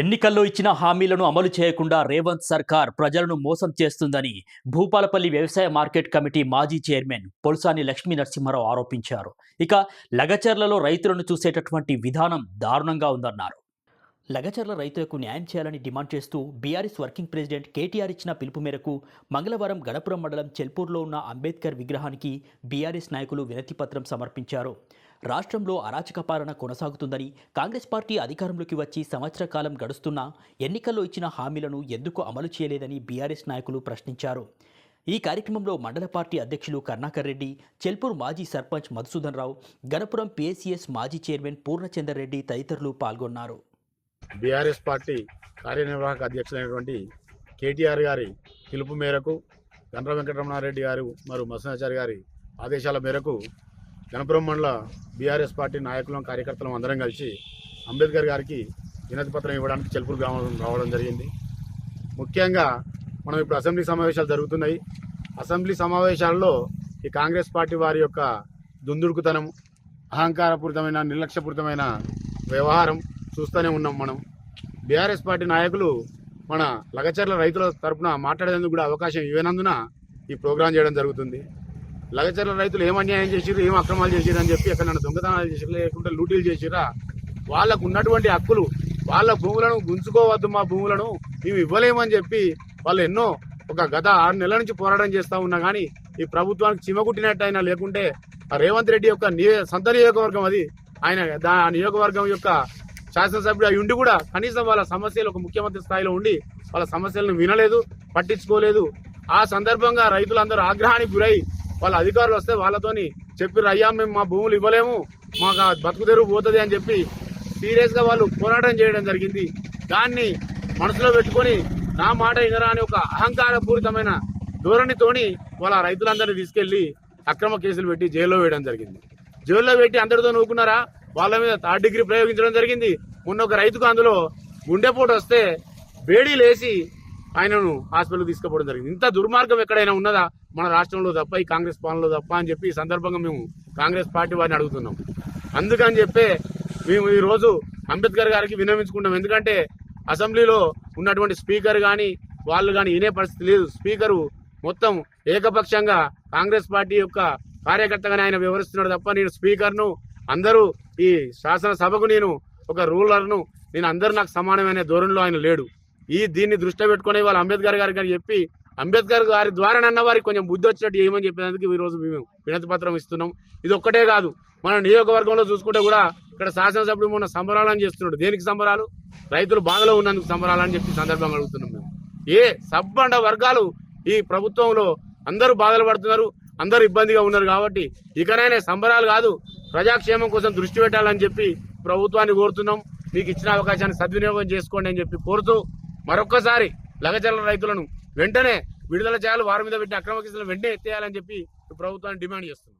ఎన్నికల్లో ఇచ్చిన హామీలను అమలు చేయకుండా రేవంత్ సర్కార్ ప్రజలను మోసం చేస్తుందని భూపాలపల్లి వ్యవసాయ మార్కెట్ కమిటీ మాజీ చైర్మన్ పొలసాని లక్ష్మీ నరసింహారావు ఆరోపించారు. ఇక లగచర్లలో రైతులను చూసేటటువంటి విధానం దారుణంగా ఉందన్నారు. లగచర్ల రైతులకు న్యాయం చేయాలని డిమాండ్ చేస్తూ బీఆర్ఎస్ వర్కింగ్ ప్రెసిడెంట్ కేటీఆర్ ఇచ్చిన పిలుపు మేరకు మంగళవారం గణపురం మండలం చెల్పూర్లో ఉన్న అంబేద్కర్ విగ్రహానికి బీఆర్ఎస్ నాయకులు వినతిపత్రం సమర్పించారు. రాష్ట్రంలో అరాచక పాలన కొనసాగుతుందని కాంగ్రెస్ పార్టీ అధికారంలోకి వచ్చి సంవత్సర కాలం గడుస్తున్నా ఎన్నికల్లో ఇచ్చిన హామీలను ఎందుకు అమలు చేయలేదని బీఆర్ఎస్ నాయకులు ప్రశ్నించారు. ఈ కార్యక్రమంలో మండల పార్టీ అధ్యక్షులు కర్ణాకర్ రెడ్డి చెల్పూర్ మాజీ సర్పంచ్ మధుసూదన్ రావు గణపురం పిఎస్సిఎస్ మాజీ చైర్మన్ పూర్ణచందర్ రెడ్డి తదితరులు పాల్గొన్నారు. బీఆర్ఎస్ పార్టీ కార్యనిర్వాహక అధ్యక్షులైనటువంటి కేటీఆర్ గారి పిలుపు మేరకు గండ్ర వెంకటరమణారెడ్డి గారు మరియు మసనాచారి గారి ఆదేశాల మేరకు గణపురం మండల బీఆర్ఎస్ పార్టీ నాయకులం కార్యకర్తలం అందరం కలిసి అంబేద్కర్ గారికి వినతి పత్రం ఇవ్వడానికి చెల్పూరు గ్రామం రావడం జరిగింది. ముఖ్యంగా మనం ఇప్పుడు అసెంబ్లీ సమావేశాలు జరుగుతున్నాయి. అసెంబ్లీ సమావేశాల్లో ఈ కాంగ్రెస్ పార్టీ వారి యొక్క దుందుడుకుతనం అహంకారపూరితమైన నిర్లక్ష్యపూరితమైన వ్యవహారం చూస్తూనే ఉన్నాం మనం. బీఆర్ఎస్ పార్టీ నాయకులు మన లగచర్ల రైతుల తరఫున మాట్లాడేందుకు కూడా అవకాశం ఇవ్వనందున ఈ ప్రోగ్రాం చేయడం జరుగుతుంది. లగచర్ల రైతులు ఏం అన్యాయం చేసిర్రు ఏం అక్రమాలు చేసిర్రు అని చెప్పి ఎక్కడ దొంగతనాలు చేసి లేకుంటే లూటీలు చేసిరా వాళ్ళకు ఉన్నటువంటి హక్కులు వాళ్ళ భూములను గుంజుకోవద్దు మా భూములను మేము ఇవ్వలేమని చెప్పి వాళ్ళు ఎన్నో ఒక గత ఆరు నెలల నుంచి పోరాటం చేస్తూ ఉన్నా కానీ ఈ ప్రభుత్వానికి చిమకుట్టినట్టు అయినా లేకుంటే ఆ రేవంత్ రెడ్డి యొక్క సంత సొంత నియోజకవర్గం అది. ఆయన ఆ నియోజకవర్గం యొక్క శాసనసభ్యుడు అయి ఉండి కూడా కనీసం వాళ్ళ సమస్యలు ఒక ముఖ్యమంత్రి స్థాయిలో ఉండి వాళ్ళ సమస్యలను వినలేదు పట్టించుకోలేదు. ఆ సందర్భంగా రైతులందరూ ఆగ్రహానికి గురై వాళ్ళ అధికారులు వస్తే వాళ్ళతోని చెప్పి అయ్యా మేము మా భూములు ఇవ్వలేము మాకు ఆ బతుకు తెరువు పోతుంది అని చెప్పి సీరియస్గా వాళ్ళు పోరాటం చేయడం జరిగింది. దాన్ని మనసులో పెట్టుకొని నా మాట వినరా అని ఒక అహంకారపూరితమైన ధోరణితోని వాళ్ళ రైతులందరినీ తీసుకెళ్ళి అక్రమ కేసులు పెట్టి జైల్లో వేయడం జరిగింది. జైల్లో పెట్టి అందరితో నూకున్నారా వాళ్ళ మీద థర్డ్ డిగ్రీ ప్రయోగించడం జరిగింది. మొన్న ఒక రైతుకు అందులో గుండెపోటు వస్తే వేడి లేసి ఆయనను హాస్పిటల్ తీసుకుపోవడం జరిగింది. ఇంత దుర్మార్గం ఎక్కడైనా ఉన్నదా? మన రాష్ట్రంలో తప్ప ఈ కాంగ్రెస్ పాలనలో తప్ప అని చెప్పి ఈ సందర్భంగా మేము కాంగ్రెస్ పార్టీ వారిని అడుగుతున్నాం. అందుకని చెప్పే మేము ఈరోజు అంబేద్కర్ గారికి వినమించుకుంటాం ఎందుకంటే అసెంబ్లీలో ఉన్నటువంటి స్పీకర్ కానీ వాళ్ళు కానీ వినే పరిస్థితి లేదు. స్పీకరు మొత్తం ఏకపక్షంగా కాంగ్రెస్ పార్టీ యొక్క కార్యకర్తగానే ఆయన వివరిస్తున్నాడు తప్ప నేను స్పీకర్ను అందరూ ఈ శాసనసభకు నేను ఒక రూలర్ను నేను అందరూ నాకు సమానమైన ధోరణిలో ఆయన లేడు. ఈ దీన్ని దృష్టిలో పెట్టుకుని వాళ్ళు అంబేద్కర్ గారికి అని చెప్పి అంబేద్కర్ గారి ద్వారా అన్న వారికి కొంచెం బుద్ధి వచ్చినట్టు ఏమని చెప్పినందుకు ఈరోజు మేము వినతి పత్రం ఇస్తున్నాం. ఇది ఒక్కటే కాదు మన నియోజకవర్గంలో చూసుకుంటే కూడా ఇక్కడ శాసనసభ్యుడు మొన్న సంబరాలను చేస్తున్నాడు. దేనికి సంబరాలు? రైతులు బాధలో ఉన్నందుకు సంబరాలని చెప్పి సందర్భంగా అడుగుతున్నాం మేము. ఏ సబ్బండ వర్గాలు ఈ ప్రభుత్వంలో అందరూ బాధలు పడుతున్నారు అందరూ ఇబ్బందిగా ఉన్నారు కాబట్టి ఇకనైనా సంబరాలు కాదు ప్రజాక్షేమం కోసం దృష్టి పెట్టాలని చెప్పి ప్రభుత్వాన్ని కోరుతున్నాం. మీకు ఇచ్చిన అవకాశాన్ని సద్వినియోగం చేసుకోండి అని చెప్పి కోరుతూ మరొక్కసారి లగచల రైతులను వెంటనే విడుదల చేయాలి. వారి మీద పెట్టిన అక్రమ కేసులను వెంటనే ఎత్తేయాలని చెప్పి ప్రభుత్వాన్ని డిమాండ్ చేస్తుంది